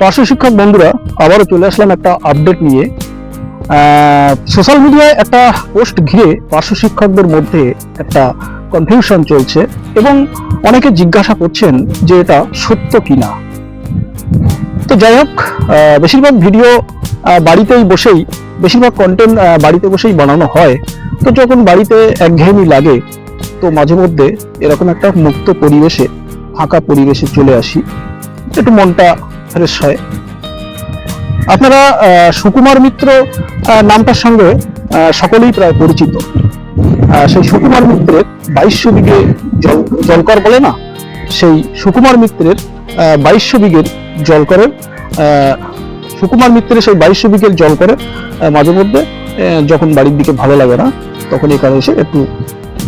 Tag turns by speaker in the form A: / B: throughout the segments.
A: পার্শ্ব শিক্ষক বন্ধুরা, আবারও চলে আসলাম একটা আপডেট নিয়ে। সোশ্যাল মিডিয়ায় একটা পোস্ট ঘিরে পার্শ্ব শিক্ষকদের মধ্যে একটা কনফিউশন চলছে এবং অনেকে জিজ্ঞাসা করছেন যে এটা সত্য কিনা। তো যাই হোক বেশিরভাগ ভিডিও বাড়িতেই বসেই, বেশিরভাগ কন্টেন্ট বাড়িতে বসেই বানানো হয়। তো যখন বাড়িতে একঘেয়েমি লাগে, তো মাঝে মধ্যে এরকম একটা মুক্ত পরিবেশে, ফাঁকা পরিবেশে চলে আসি। একটু মনটা ফ্রেশ হয়। আপনারা সুকুমার মিত্র নামটার সঙ্গে সকলেই প্রায় পরিচিত। সেই সুকুমার মিত্রের বাইশশো বিঘে জল, জলকর বলে না? সেই সুকুমার মিত্রের বাইশশো বিঘের জলকরের সুকুমার মিত্রের সেই বাইশশো বিঘের জলকরের মাঝে মধ্যে যখন বাড়ির দিকে ভালো লাগে না, তখন এখানে এসে একটু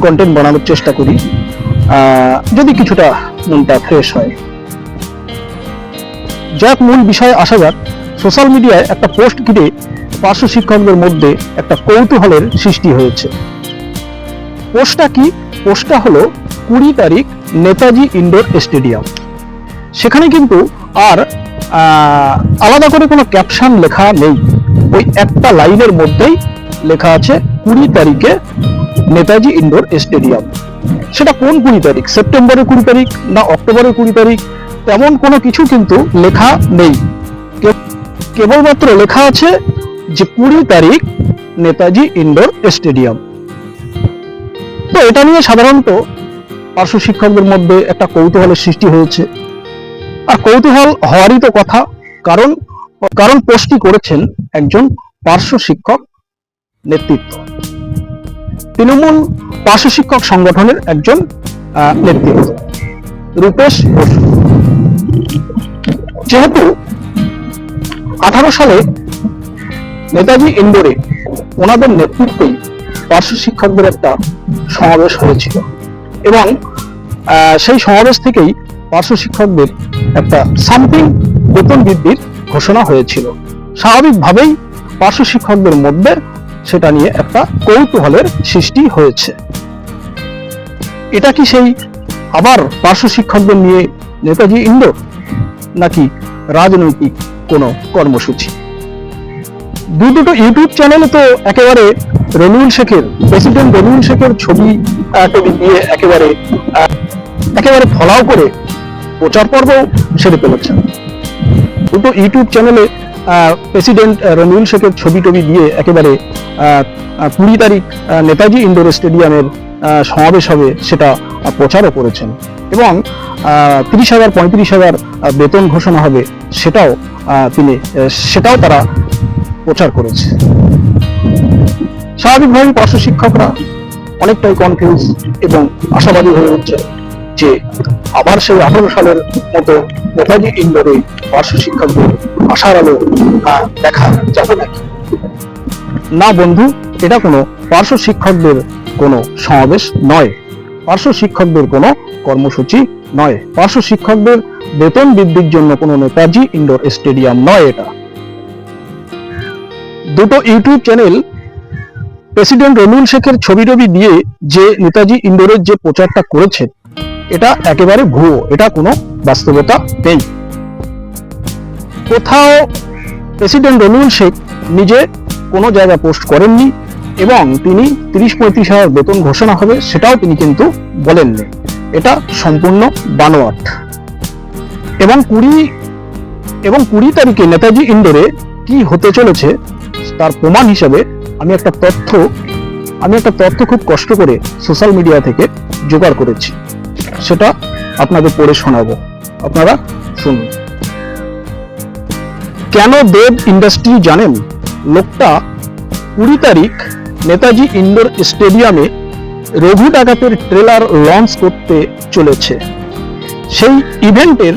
A: কন্টেন্ট বানানোর চেষ্টা করি। যদি কিছুটা মনটা ফ্রেশ হয়। যাক মূল বিষয়ে আসা যাক সোশ্যাল মিডিয়ায় একটা পোস্ট ঘিরে পার্শ্ব শিক্ষকদের মধ্যে একটা কৌতূহলের সৃষ্টি হয়েছে। পোস্টটা কি? পোস্টটা হলো কুড়ি তারিখ নেতাজি ইনডোর স্টেডিয়াম সেখানে কিন্তু আর আলাদা করে কোনো ক্যাপশন লেখা নেই। ওই একটা লাইনের মধ্যেই লেখা আছে কুড়ি তারিখে নেতাজি ইনডোর স্টেডিয়াম সেটা কোন কুড়ি তারিখ? সেপ্টেম্বরের কুড়ি তারিখ না অক্টোবরের কুড়ি তারিখ? তেমন কোনো কিছু কিন্তু লেখা নেই। কেবলমাত্র লেখা আছে যে কুড়ি তারিখ নেতাজি ইনডোর স্টেডিয়াম। তো এটা নিয়ে সাধারণত পার্শ্ব শিক্ষকদের মধ্যে একটা কৌতূহলের সৃষ্টি হয়েছে। আর কৌতূহল হওয়ারই তো কথা, কারণ কারণ পোস্টটি করেছেন একজন পার্শ্ব শিক্ষক নেতৃত্ব। তৃণমূল পার্শ্ব শিক্ষক সংগঠনের একজন নেতৃত্ব। রূপেশ বসু। যেহেতু আঠারো সালে নেতাজি ইন্ডোরে ওনাদের নেতৃত্বেই পার্শ্ব শিক্ষকদের একটা সমাবেশ হয়েছিল এবং সেই সমাবেশ থেকেই পার্শ্ব শিক্ষকদের একটা সামথিং বেতন বৃদ্ধির ঘোষণা হয়েছিল। স্বাভাবিকভাবেই পার্শ্ব শিক্ষকদের মধ্যে সেটা নিয়ে একটা কৌতূহলের সৃষ্টি হয়েছে। এটা কি সেই আবার পার্শ্ব শিক্ষকদের নিয়ে নেতাজি ইন্ডোর নাকি রাজনৈতিক কোনো কর্মসূচি? দু দুটো ইউটিউব চ্যানেলে তো একেবারে রনিউল শেখের, প্রেসিডেন্ট রনিউল শেখের ছবি টবি দিয়ে একেবারে একেবারে ফলাও করে প্রচার পর্ব সেরে ফেলেছেন। দুটো ইউটিউব চ্যানেলে প্রেসিডেন্ট রনিউল শেখের ছবি টবি দিয়ে একেবারে কুড়ি তারিখ নেতাজি ইন্ডোর স্টেডিয়ামের সমাবেশ হবে সেটা প্রচারও করেছেন। এবং তিরিশ হাজার, পঁয়ত্রিশ হাজার বেতন ঘোষণা হবে, সেটাও তিনি সেটাও তারা প্রচার করেছে। স্বাভাবিকভাবে পার্শ্ব শিক্ষকরা অনেকটাই কনফিউজ এবং আশাবাদী হয়ে উঠছে যে আবার সেই আঠারো সালের মতো নেতাজি ইন্ডোরে পার্শ্ব শিক্ষকদের আশার আলো দেখা যাবে নাকি? না বন্ধু, এটা কোনো পার্শ্ব শিক্ষকদের কোনো সমাবেশ নয়। পার্শ্ব শিক্ষকদের কোনো কর্মসূচি নয়। পার্শ্ব শিক্ষকদের বেতন বৃদ্ধির জন্য কোনো নেতাজি ইনডোর স্টেডিয়াম নয় এটা। দুটো ইউটিউব চ্যানেল প্রেসিডেন্ট রনিউল শেখের ছবি টবি দিয়ে যে নেতাজি ইন্ডোরের যে প্রচারটা করেছে, এটা একেবারে ভুয়ো, এটা কোনো বাস্তবতা নেই। কোথাও প্রেসিডেন্ট রনিউল শেখ নিজে কোনো জায়গায় পোস্ট করেননি এবং তিনি তিরিশ পঁয়ত্রিশ হাজার বেতন ঘোষণা হবে, সেটাও তিনি কিন্তু বলেননি। এটা সম্পূর্ণ বানোয়াট। এবং কুড়ি এবং কুড়ি তারিখে নেতাজি ইন্ডোরে কি হতে চলেছে, তার প্রমাণ হিসেবে আমি একটা তথ্য, আমি একটা তথ্য খুব কষ্ট করে সোশ্যাল মিডিয়া থেকে জোগাড় করেছি। সেটা আপনাদের পড়ে শোনাবো। আপনারা শুনুন। কেন দেব ইন্ডাস্ট্রি জানেন? লোকটা কুড়ি তারিখ নেতাজি ইন্ডোর স্টেডিয়ামে রঘু ডাকাতের ট্রেলার লঞ্চ করতে চলেছে। সেই ইভেন্টের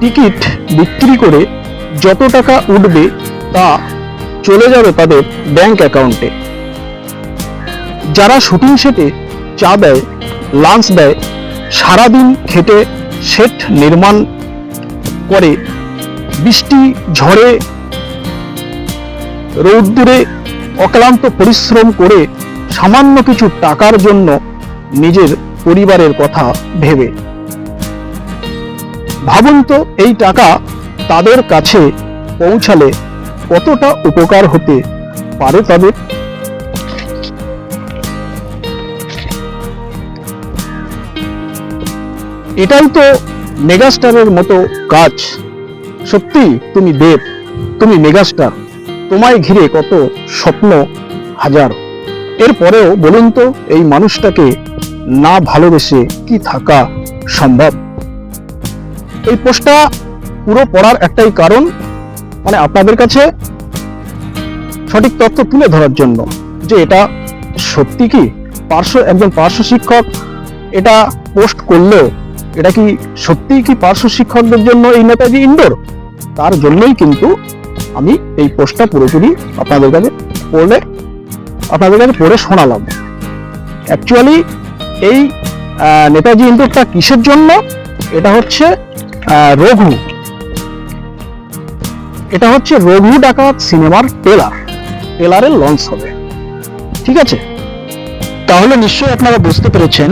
A: টিকিট বিক্রি করে যত টাকা উঠবে তা চলে যাবে তাদের ব্যাংক অ্যাকাউন্টে। যারা শুটিং সেটে চা দেয়, লাঞ্চ দেয়, সারাদিন খেটে সেট নির্মাণ করে, বৃষ্টি ঝড়ে রৌদ্দুরে অক্লান্ত পরিশ্রম করে সামান্য কিছু টাকার জন্য নিজের পরিবারের কথা ভেবে। ভাবুন তো, এই টাকা তাদের কাছে পৌঁছালে কতটা উপকার হতে পারে তাদের? এটাই তো মেগাস্টারের মতো কাজ। সত্যি তুমি দেব, তুমি মেগাস্টার। তোমায় ঘিরে কত স্বপ্ন হাজার। এরপরেও বলুন তো, এই মানুষটাকে না ভালোবেসে কি থাকা সম্ভব? এই পোস্টটা পুরো পড়ার একটাই কারণ মানে আপনাদের কাছে সঠিক তথ্য তুলে ধরার জন্য, যে এটা সত্যি কি? পার্শ্ব, একজন পার্শ্ব শিক্ষক এটা পোস্ট করলেও এটা কি সত্যি কি পার্শ্ব শিক্ষকদের জন্য এই নেতাজি ইনডোর? তার জন্যই কিন্তু আমি এই পোস্টটা পুরোপুরি আপনাদের কাছে পড়লে, আপনাদের কাছে পড়ে শোনালাম। অ্যাকচুয়ালি এই নেতাজি ইনডোরটা কিসের জন্য? এটা হচ্ছে রঘু। এটা হচ্ছে রঘু ডাকাত সিনেমার টেলার টেলারের লঞ্চ হবে। ঠিক আছে? তাহলে নিশ্চয়ই আপনারা বুঝতে পেরেছেন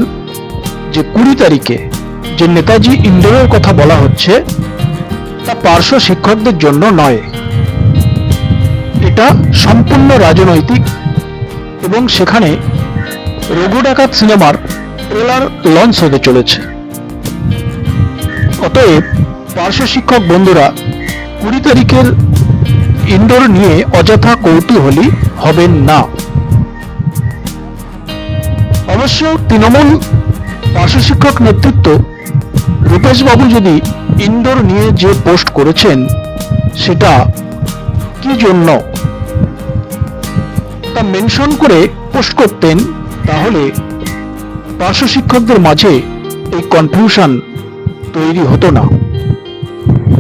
A: যে কুড়ি তারিখে যে নেতাজি ইন্ডোরের কথা বলা হচ্ছে, তা পার্শ্ব শিক্ষকদের জন্য নয়। এটা সম্পূর্ণ রাজনৈতিক এবং সেখানে রঘু ডাকাত সিনেমার ট্রেলার লঞ্চ হতে চলেছে। অতএব পার্শ্ব শিক্ষক বন্ধুরা, কুড়ি তারিখের ইনডোর নিয়ে অযথা কৌতূহলী হবেন না। অবশ্য তৃণমূল পার্শ্ব শিক্ষক নেতৃত্ব রূপেশ বাবু যদি ইনডোর নিয়ে যে পোস্ট করেছেন, সেটা কি জন্য? তা মেনশন করে পোস্ট করতেন, তাহলে পার্শ্ব শিক্ষকদের মাঝে এই কনফিউশন তৈরি হতো না।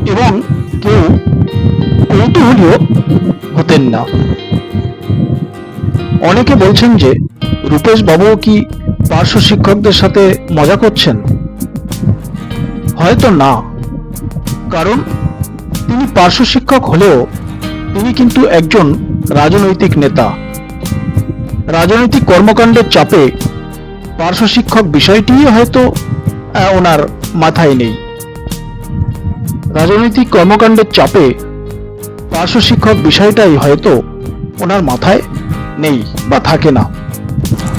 A: এবং কেউ কৌতূহলীও হতেন না। অনেকে বলছেন যে, রূপেশ বাবু কি পার্শ্ব শিক্ষকদের সাথে মজা করছেন? হয়তো না। কারণ তিনি পার্শ্ব শিক্ষক হলেও তিনি কিন্তু একজন রাজনৈতিক নেতা। রাজনৈতিক কর্মকাণ্ডের চাপে পার্শ্ব শিক্ষক বিষয়টি হয়তো ওনার মাথায় নেই। রাজনৈতিক কর্মকাণ্ডের চাপে পার্শ্ব শিক্ষক বিষয়টাই হয়তো ওনার মাথায় নেই বা থাকে না।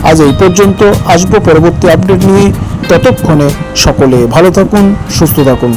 B: আজ এই পর্যন্ত আসব। পরবর্তী আপডেট নিয়ে ততক্ষণে সকলে ভালো থাকুন, সুস্থ থাকুন।